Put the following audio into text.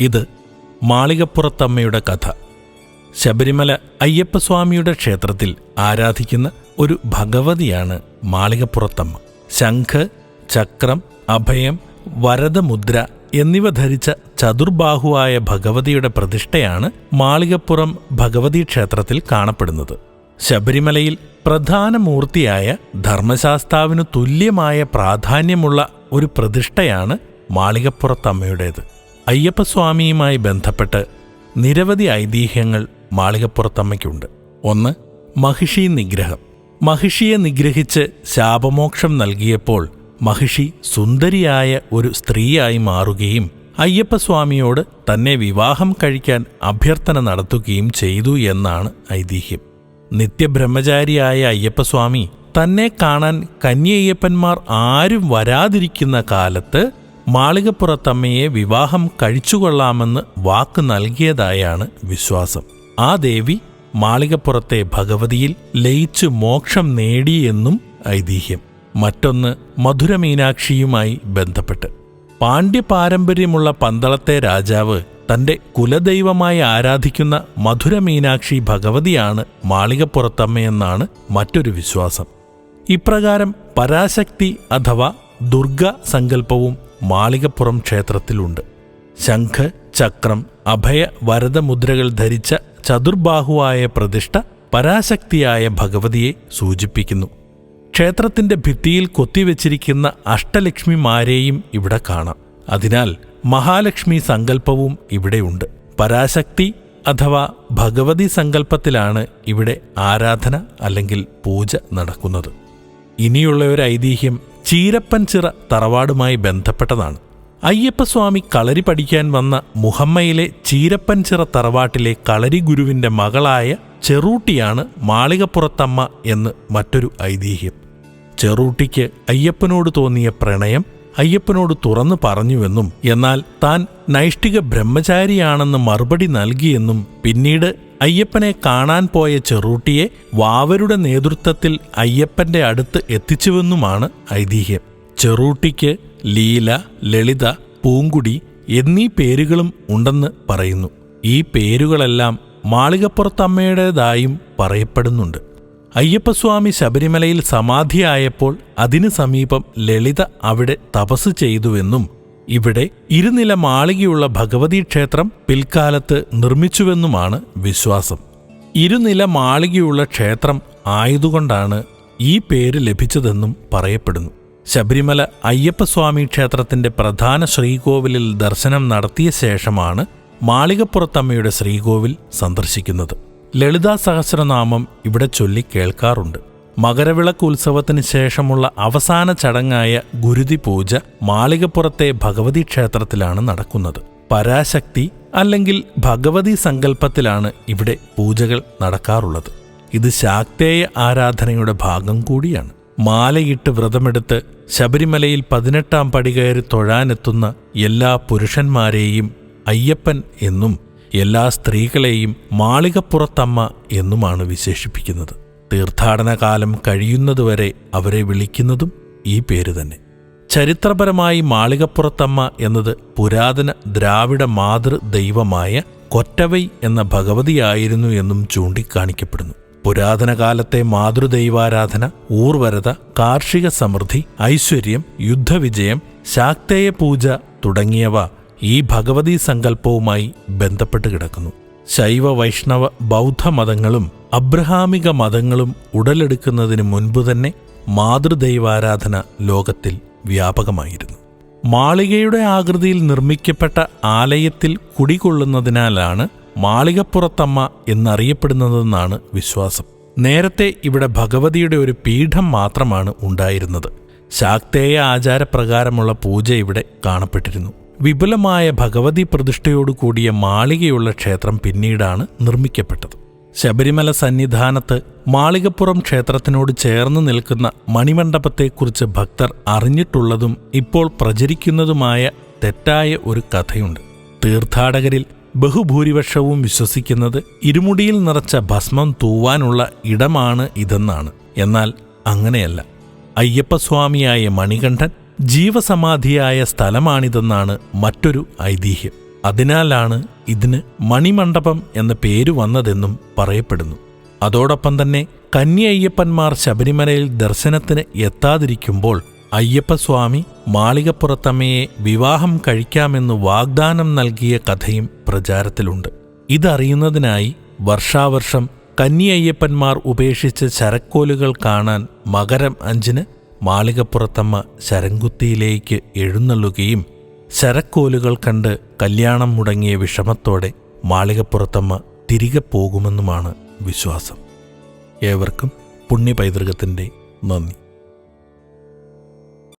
ഇത് മാളികപ്പുറത്തമ്മയുടെ കഥ. ശബരിമല അയ്യപ്പസ്വാമിയുടെ ക്ഷേത്രത്തിൽ ആരാധിക്കുന്ന ഒരു ഭഗവതിയാണ് മാളികപ്പുറത്തമ്മ. ശംഖ് ചക്രം അഭയം വരദമുദ്ര എന്നിവ ധരിച്ച ചതുർബാഹുവായ ഭഗവതിയുടെ പ്രതിഷ്ഠയാണ് മാളികപ്പുറം ഭഗവതി ക്ഷേത്രത്തിൽ കാണപ്പെടുന്നത്. ശബരിമലയിൽ പ്രധാന മൂർത്തിയായ ധർമ്മശാസ്താവിനു തുല്യമായ പ്രാധാന്യമുള്ള ഒരു പ്രതിഷ്ഠയാണ് മാളികപ്പുറത്തമ്മയുടേത്. അയ്യപ്പസ്വാമിയുമായി ബന്ധപ്പെട്ട് നിരവധി ഐതിഹ്യങ്ങൾ മാളികപ്പുറത്തമ്മയ്ക്കുണ്ട്. ഒന്ന് മഹിഷി നിഗ്രഹം. മഹിഷിയെ നിഗ്രഹിച്ച് ശാപമോക്ഷം നൽകിയപ്പോൾ മഹിഷി സുന്ദരിയായ ഒരു സ്ത്രീയായി മാറുകയും അയ്യപ്പസ്വാമിയോട് തന്നെ വിവാഹം കഴിക്കാൻ അഭ്യർത്ഥന നടത്തുകയും ചെയ്തു എന്നാണ് ഐതിഹ്യം. നിത്യബ്രഹ്മചാരിയായ അയ്യപ്പസ്വാമി തന്നെ കാണാൻ കന്യയ്യപ്പന്മാർ ആരും വരാതിരിക്കുന്ന കാലത്ത് മാളികപ്പുറത്തമ്മയെ വിവാഹം കഴിച്ചുകൊള്ളാമെന്ന് വാക്ക് നൽകിയതായാണ് വിശ്വാസം. ആ ദേവി മാളികപ്പുറത്തെ ഭഗവതിയിൽ ലയിച്ചു മോക്ഷം നേടിയെന്നും ഐതിഹ്യം. മറ്റൊന്ന് മധുരമീനാക്ഷിയുമായി ബന്ധപ്പെട്ട്. പാണ്ഡ്യപാരമ്പര്യമുള്ള പന്തളത്തെ രാജാവ് തന്റെ കുലദൈവമായി ആരാധിക്കുന്ന മധുരമീനാക്ഷി ഭഗവതിയാണ് മാളികപ്പുറത്തമ്മയെന്നാണ് മറ്റൊരു വിശ്വാസം. ഇപ്രകാരം പരാശക്തി അഥവാ ദുർഗ സങ്കല്പവും മാളികപ്പുറം ക്ഷേത്രത്തിലുണ്ട്. ശംഖ് ചക്രം അഭയ വരദമുദ്രകൾ ധരിച്ച ചതുർബാഹുവായ പ്രതിഷ്ഠ പരാശക്തിയായ ഭഗവതിയെ സൂചിപ്പിക്കുന്നു. ക്ഷേത്രത്തിന്റെ ഭിത്തിയിൽ കൊത്തിവെച്ചിരിക്കുന്ന അഷ്ടലക്ഷ്മിമാരെയും ഇവിടെ കാണാം. അതിനാൽ മഹാലക്ഷ്മി സങ്കല്പവും ഇവിടെയുണ്ട്. പരാശക്തി അഥവാ ഭഗവതി സങ്കല്പത്തിലാണ് ഇവിടെ ആരാധന അല്ലെങ്കിൽ പൂജ നടക്കുന്നത്. ഇനിയുള്ള ഒരു ഐതിഹ്യം ചീരപ്പൻ ചിറ തറവാടുമായി ബന്ധപ്പെട്ടതാണ്. അയ്യപ്പസ്വാമി കളരി പഠിക്കാൻ വന്ന മുഹമ്മയിലെ ചീരപ്പൻ ചിറ തറവാട്ടിലെ കളരി ഗുരുവിന്റെ മകളായ ചെറൂട്ടിയാണ് മാളികപ്പുറത്തമ്മ എന്ന് മറ്റൊരു ഐതിഹ്യം. ചെറൂട്ടിക്ക് അയ്യപ്പനോട് തോന്നിയ പ്രണയം അയ്യപ്പനോട് തുറന്നു പറഞ്ഞുവെന്നും എന്നാൽ താൻ നൈഷ്ഠിക ബ്രഹ്മചാരിയാണെന്ന് മറുപടി നൽകിയെന്നും പിന്നീട് അയ്യപ്പനെ കാണാൻ പോയ ചെറൂട്ടിയെ വാവരുടെ നേതൃത്വത്തിൽ അയ്യപ്പന്റെ അടുത്ത് എത്തിച്ചുവെന്നുമാണ് ഐതിഹ്യം. ചെറൂട്ടിക്ക് ലീല ലളിത പൂങ്കുടി എന്നീ പേരുകളും ഉണ്ടെന്ന് പറയുന്നു. ഈ പേരുകളെല്ലാം മാളികപ്പുറത്തമ്മയുടേതായും പറയപ്പെടുന്നുണ്ട്. അയ്യപ്പസ്വാമി ശബരിമലയിൽ സമാധിയായപ്പോൾ അതിനു സമീപം ലളിത അവിടെ തപസ് ചെയ്തുവെന്നും ഇവിടെ ഇരുനില മാളികയുള്ള ഭഗവതി ക്ഷേത്രം പിൽക്കാലത്ത് നിർമ്മിച്ചുവെന്നുമാണ് വിശ്വാസം. ഇരുനില മാളികയുള്ള ക്ഷേത്രം ആയതുകൊണ്ടാണ് ഈ പേര് ലഭിച്ചതെന്നും പറയപ്പെടുന്നു. ശബരിമല അയ്യപ്പസ്വാമി ക്ഷേത്രത്തിന്റെ പ്രധാന ശ്രീകോവിലിൽ ദർശനം നടത്തിയ ശേഷമാണ് മാളികപ്പുറത്തമ്മയുടെ ശ്രീകോവിൽ സന്ദർശിക്കുന്നത്. ലളിതാ സഹസ്രനാമം ഇവിടെ ചൊല്ലി കേൾക്കാറുണ്ട്. മകരവിളക്ക് ഉത്സവത്തിന് ശേഷമുള്ള അവസാന ചടങ്ങായ ഗുരുതി പൂജ മാളികപ്പുറത്തെ ഭഗവതി ക്ഷേത്രത്തിലാണ് നടക്കുന്നത്. പരാശക്തി അല്ലെങ്കിൽ ഭഗവതി സങ്കല്പത്തിലാണ് ഇവിടെ പൂജകൾ നടക്കാറുള്ളത്. ഇത് ശാക്തേയ ആരാധനയുടെ ഭാഗം കൂടിയാണ്. മാലയിട്ട് വ്രതമെടുത്ത് ശബരിമലയിൽ പതിനെട്ടാം പടി കയറി തൊഴാനെത്തുന്ന എല്ലാ പുരുഷന്മാരെയും അയ്യപ്പൻ എന്നും എല്ലാ സ്ത്രീകളെയും മാളികപ്പുറത്തമ്മ എന്നുമാണ് വിശേഷിപ്പിക്കുന്നത്. തീർത്ഥാടന കാലം കഴിയുന്നതുവരെ അവരെ വിളിക്കുന്നതും ഈ പേര് തന്നെ. ചരിത്രപരമായി മാളികപ്പുറത്തമ്മ എന്നത് പുരാതന ദ്രാവിഡ മാതൃ ദൈവമായ കൊറ്റവൈ എന്ന ഭഗവതിയായിരുന്നു എന്നും ചൂണ്ടിക്കാണിക്കപ്പെടുന്നു. പുരാതന കാലത്തെ മാതൃദൈവാരാധന ഊർവരത കാർഷിക സമൃദ്ധി ഐശ്വര്യം യുദ്ധവിജയം ശാക്തേയ പൂജ തുടങ്ങിയവ ഈ ഭഗവതി സങ്കല്പവുമായി ബന്ധപ്പെട്ട് കിടക്കുന്നു. ശൈവ വൈഷ്ണവ ബൗദ്ധ മതങ്ങളും അബ്രഹാമിക മതങ്ങളും ഉടലെടുക്കുന്നതിന് മുൻപ് തന്നെ മാതൃദൈവാരാധന ലോകത്തിൽ വ്യാപകമായിരുന്നു. മാളികയുടെ ആകൃതിയിൽ നിർമ്മിക്കപ്പെട്ട ആലയത്തിൽ കുടികൊള്ളുന്നതിനാലാണ് മാളികപ്പുറത്തമ്മ എന്നറിയപ്പെടുന്നതെന്നാണ് വിശ്വാസം. നേരത്തെ ഇവിടെ ഭഗവതിയുടെ ഒരു പീഠം മാത്രമാണ് ഉണ്ടായിരുന്നത്. ശാക്തേയ ആചാരപ്രകാരമുള്ള പൂജ ഇവിടെ കാണപ്പെട്ടിരുന്നു. വിപുലമായ ഭഗവതി പ്രതിഷ്ഠയോടു കൂടിയ മാളികയുള്ള ക്ഷേത്രം പിന്നീടാണ് നിർമ്മിക്കപ്പെട്ടത്. ശബരിമല സന്നിധാനത്ത് മാളികപ്പുറം ക്ഷേത്രത്തിനോട് ചേർന്ന് നിൽക്കുന്ന മണിമണ്ഡപത്തെക്കുറിച്ച് ഭക്തർ അറിഞ്ഞിട്ടുള്ളതും ഇപ്പോൾ പ്രചരിക്കുന്നതുമായ തെറ്റായ ഒരു കഥയുണ്ട്. തീർത്ഥാടകരിൽ ബഹുഭൂരിപക്ഷവും വിശ്വസിക്കുന്നത് ഇരുമുടിയിൽ നിറച്ച ഭസ്മം തൂവാനുള്ള ഇടമാണ് ഇതെന്നാണ്. എന്നാൽ അങ്ങനെയല്ല. അയ്യപ്പസ്വാമിയായ മണികണ്ഠൻ ജീവസമാധിയായ സ്ഥലമാണിതെന്നാണ് മറ്റൊരു ഐതിഹ്യം. അതിനാലാണ് ഇതിന് മണിമണ്ഡപം എന്ന പേര് വന്നതെന്നും പറയപ്പെടുന്നു. അതോടൊപ്പം തന്നെ കന്നി അയ്യപ്പന്മാർ ശബരിമലയിൽ ദർശനത്തിന് എത്താതിരിക്കുമ്പോൾ അയ്യപ്പസ്വാമി മാളികപ്പുറത്തമ്മയെ വിവാഹം കഴിക്കാമെന്ന് വാഗ്ദാനം നൽകിയ കഥയും പ്രചാരത്തിലുണ്ട്. ഇതറിയുന്നതിനായി വർഷാവർഷം കന്നി അയ്യപ്പന്മാർ ഉപേക്ഷിച്ച ചരക്കോലുകൾ കാണാൻ മകരം അഞ്ചിന് മാളികപ്പുറത്തമ്മ ശരംകുത്തിയിലേക്ക് എഴുന്നള്ളുകയും ശരക്കോലുകൾ കണ്ട് കല്യാണം മുടങ്ങിയ വിഷമത്തോടെ മാളികപ്പുറത്തമ്മ തിരികെ പോകുമെന്നുമാണ് വിശ്വാസം. ഏവർക്കും പുണ്യപൈതൃകത്തിന്റെ നന്ദി.